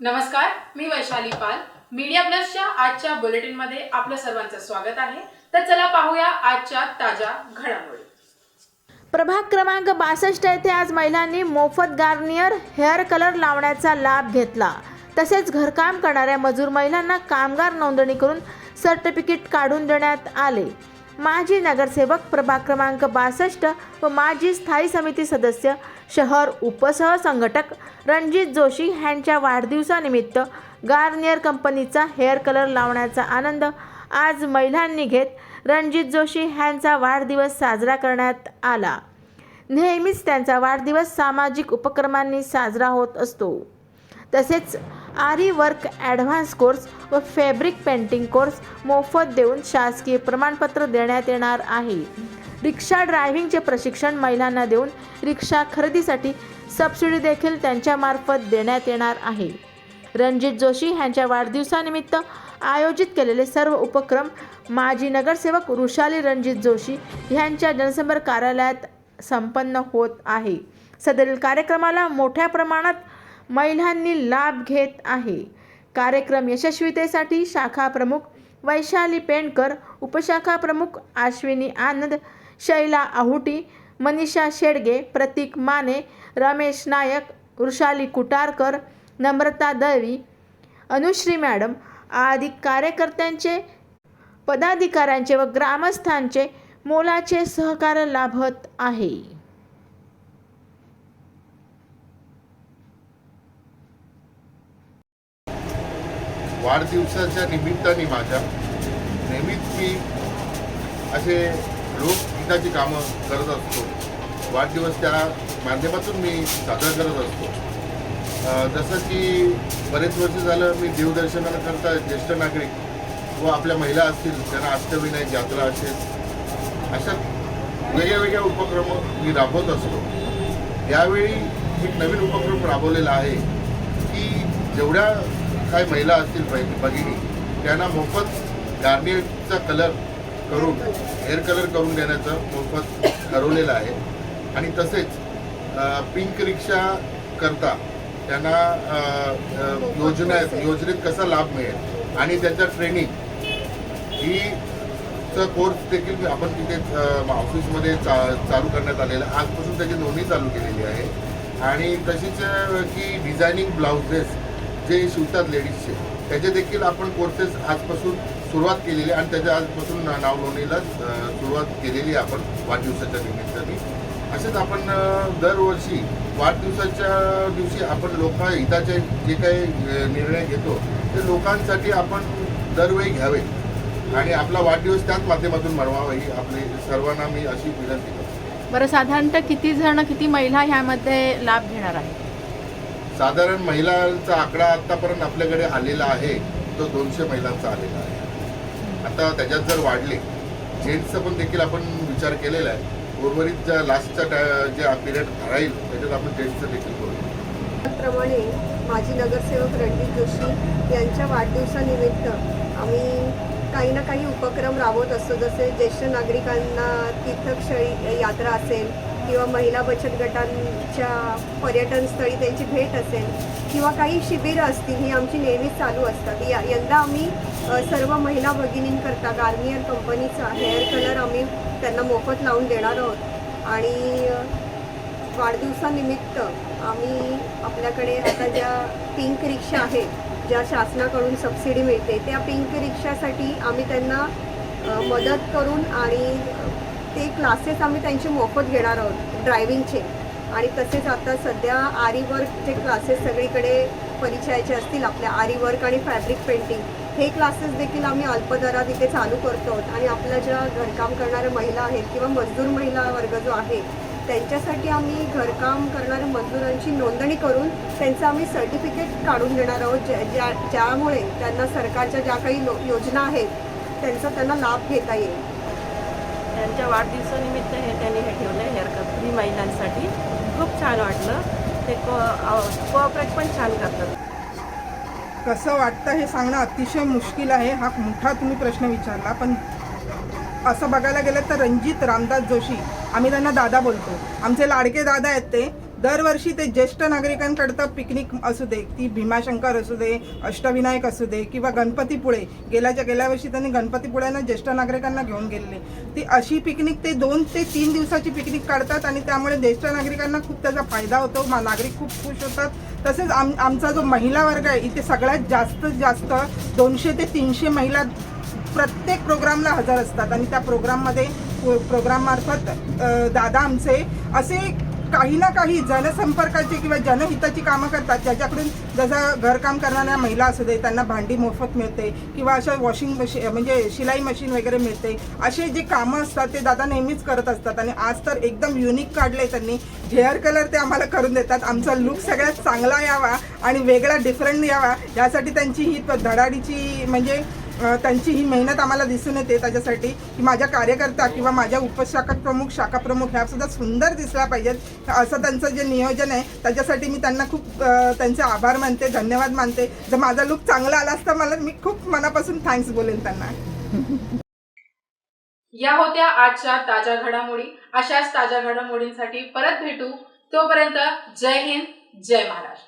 नमस्कार मी वैशाली पाल. मीडिया प्लसच्या आजच्या बुलेटिनमध्ये आपलं सर्वांचं स्वागत आहे. तर चला पाहूया आजच्या ताज्या घडामोडी. प्रभाग क्रमांक बासष्ट येथे आज महिलांनी मोफत गार्नियर हेअर कलर लावण्याचा लाभ घेतला. तसेच घरकाम करणाऱ्या मजूर महिलांना कामगार नोंदणी करून सर्टिफिकेट काढून देण्यात आले. माजी नगरसेवक प्रभाग क्रमांक बासष्ट व माजी स्थायी समिती सदस्य शहर उपसह संघटक रणजित जोशी ह्यांच्या वाढदिवसानिमित्त गार्नियर कंपनीचा हेअर कलर लावण्याचा आनंद आज महिलांनी घेत रणजित जोशी ह्यांचा वाढदिवस साजरा करण्यात आला. नेहमीच त्यांचा वाढदिवस सामाजिक उपक्रमांनी साजरा होत असतो. तसेच आरी वर्क ॲडव्हान्स कोर्स व फॅब्रिक पेंटिंग कोर्स मोफत देऊन शासकीय प्रमाणपत्र देण्यात येणार आहे. रिक्षा ड्रायव्हिंगचे प्रशिक्षण महिलांना देऊन रिक्षा खरेदीसाठी सबसिडी देखील त्यांच्यामार्फत देण्यात येणार आहे. रणजित जोशी यांच्या वाढदिवसानिमित्त आयोजित केलेले सर्व उपक्रम माजी नगरसेवक वृषाली रणजित जोशी यांच्या जनसंपर्क कार्यालयात संपन्न होत आहे. सदरील कार्यक्रमाला मोठ्या प्रमाणात महिलांनी लाभ घेत आहे. कार्यक्रम यशस्वीतेसाठी शाखा प्रमुख वैशाली पेंडकर उपशाखा प्रमुख आश्विनी आनंद शैला आहुटी मनीषा शेडगे प्रतीक माने रमेश नायक वृषाली कुटारकर नम्रता दळवी अनुश्री मॅडम आदी कार्यकर्त्यांचे पदाधिकाऱ्यांचे व ग्रामस्थांचे मोलाचे सहकार्य लाभत आहे. वाढदिवसाच्या निमित्ताने माझ्या नेहमीच मी असे लोकगीताची कामं करत असतो. वाढदिवस त्या माध्यमातून मी साजरा करत असतो. जसं की बरेच वर्ष झालं मी देवदर्शनाला करता ज्येष्ठ नागरिक व आपल्या महिला असतील त्यांना अष्टविनायक यात्रा असेल अशा वेगळ्या वेगळ्या उपक्रम मी राबवत असतो. यावेळी एक नवीन उपक्रम राबवलेला आहे की जेवढ्या काही महिला असतील भगिनी त्यांना मोफत गार्नियरचा कलर करून हेअर कलर करून देण्याचं मोफत ठरवलेलं आहे. आणि तसेच पिंक रिक्षा करता त्यांना योजना योजनेत कसा लाभ मिळेल? आणि त्यांच्या ट्रेनिंग ही चा कोर्स देखील आपण तिथे ऑफिसमध्ये चा चालू करण्यात आलेला आजपासून त्याची नोंदणी चालू केलेली आहे. आणि तशीच की डिझायनिंग ब्लाउजेस जे शिवतात लेडीजचे त्याचे देखील आपण कोर्सेस आजपासून सुरुवात केलेली आणि त्याच्या आजपासून ना- नाव नोंदणीला सुरुवात केलेली आपण वाढदिवसाच्या निमित्ताने. असेच आपण दरवर्षी वाढदिवसाच्या दिवशी आपण लोकहिताचे जे काही निर्णय घेतो ते लोकांसाठी आपण दरवेळी घ्यावे. आणि आपला वाढदिवस त्याच माध्यमातून मनवावा ही आपली सर्वांना मी अशी विनंती करतो. बरं साधारणतः किती जण किती महिला ह्यामध्ये लाभ घेणार आहे साधारण महिलांचा आकडा आतापर्यंत आपल्याकडे आलेला आहे तो दोनशे महिलांचा आलेला आहे. आता त्याच्यात जर वाढले जेंट्सचा पण देखील आपण विचार केलेला आहे. उर्वरित ज्या लास्टचा जे पिरियड राहील त्याच्यात आपण जेंट्सचं देखील करू. त्याप्रमाणे माजी नगरसेवक रणजित जोशी यांच्या वाढदिवसानिमित्त आम्ही काही ना काही उपक्रम राबवत असतो. जसे ज्येष्ठ नागरिकांना तीर्थक्षळी यात्रा असेल किंवा महिला बचत गटांच्या पर्यटनस्थळी त्यांची भेट असेल किंवा काही शिबिरं असतील ही आमची नेहमीच चालू असतात. या यंदा आम्ही सर्व महिला भगिनींकरता गार्नियर कंपनीचा हेअर कलर आम्ही त्यांना मोफत लावून देणार आहोत. आणि वाढदिवसानिमित्त आम्ही आपल्याकडे आता ज्या पिंक रिक्षा आहेत ज्या शासनाकडून सबसिडी मिळते त्या पिंक रिक्षासाठी आम्ही त्यांना मदत करून आणि ते क्लासेस आम्ही त्यांचे मोफत घेणार आहोत ड्रायव्हिंगचे आणि तसेच आता सध्या आरी वर्कचे क्लासेस सगळीकडे परिचयाचे असतील आपल्या आरी वर्क आणि फॅब्रिक पेंटिंग हे क्लासेस देखील आम्ही अल्पदरात इथे चालू करतो आहोत. आणि आपल्या ज्या घरकाम करणाऱ्या महिला आहेत किंवा मजदूर महिला वर्ग जो आहे त्यांच्यासाठी आम्ही घरकाम करणाऱ्या मजदूरांची नोंदणी करून त्यांचं आम्ही सर्टिफिकेट काढून देणार आहोत. ज्या ज्या ज्यामुळे त्यांना सरकारच्या ज्या काही लो योजना आहेत त्यांचा त्यांना लाभ घेता येईल. त्यांच्या वाढदिवसानिमित्त हे त्यांनी हे ठेवलं हेअर कट फ्री महिलांसाठी खूप छान वाटलं. ते को कोऑपरेट पण छान करतात. कसं वाटतं हे सांगणं अतिशय मुश्किल आहे. हा मोठा तुम्ही प्रश्न विचारला पण असं बघायला गेलं तर रणजित रामदास जोशी आम्ही त्यांना दादा बोलतो. आमचे लाडके दादा आहेत ते. दरवर्षी ते ज्येष्ठ नागरिकांकडतं पिकनिक असू दे ती भीमाशंकर असू दे अष्टविनायक असू दे किंवा गणपतीपुळे गेल्याच्या गेल्या वर्षी त्यांनी गणपतीपुळ्यानं ज्येष्ठ नागरिकांना घेऊन गेलेले. ती अशी पिकनिक ते दोन ते तीन दिवसाची पिकनिक काढतात आणि त्यामुळे ज्येष्ठ नागरिकांना खूप त्याचा फायदा होतो मा- नागरिक खूप खुश होतात. तसेच आम आमचा जो महिला वर्ग आहे इथे सगळ्यात जास्त जास्त दोनशे ते तीनशे महिला प्रत्येक प्रोग्रामला हजर असतात. आणि त्या प्रोग्राममध्ये प्रोग्राममार्फत दादा आमचे असे काही ना काही जनसंपर्काची किंवा जनहिताची कामं करतात. ज्याच्याकडून जसं घरकाम करणाऱ्या महिला असू दे त्यांना भांडी मोफत मिळते किंवा अशा वॉशिंग मशीन म्हणजे शिलाई मशीन वगैरे मिळते. असे जे कामं असतात ते दादा नेहमीच करत असतात आणि आज तर एकदम युनिक काढले त्यांनी. हेअर कलर ते आम्हाला करून देतात. आमचा लुक सगळ्यात चांगला यावा आणि वेगळा डिफरंट यावा. यासाठी त्यांची ही धडाडीची म्हणजे त्यांची ही मेहनत आम्हाला दिसून येते त्याच्यासाठी की माझ्या कार्यकर्ता किंवा माझ्या उपशाखा प्रमुख शाखा प्रमुख ह्या सुद्धा सुंदर दिसल्या पाहिजेत. असं त्यांचं जे नियोजन आहे त्याच्यासाठी मी त्यांना खूप त्यांचे आभार मानते धन्यवाद मानते. जर माझा लुक चांगला आला असता मला मी खूप मनापासून थँक्स बोलेन त्यांना. या होत्या आजच्या ताज्या घडामोडी. अशाच ताज्या घडामोडींसाठी परत भेटू. तोपर्यंत जय हिंद जय महाराष्ट्र.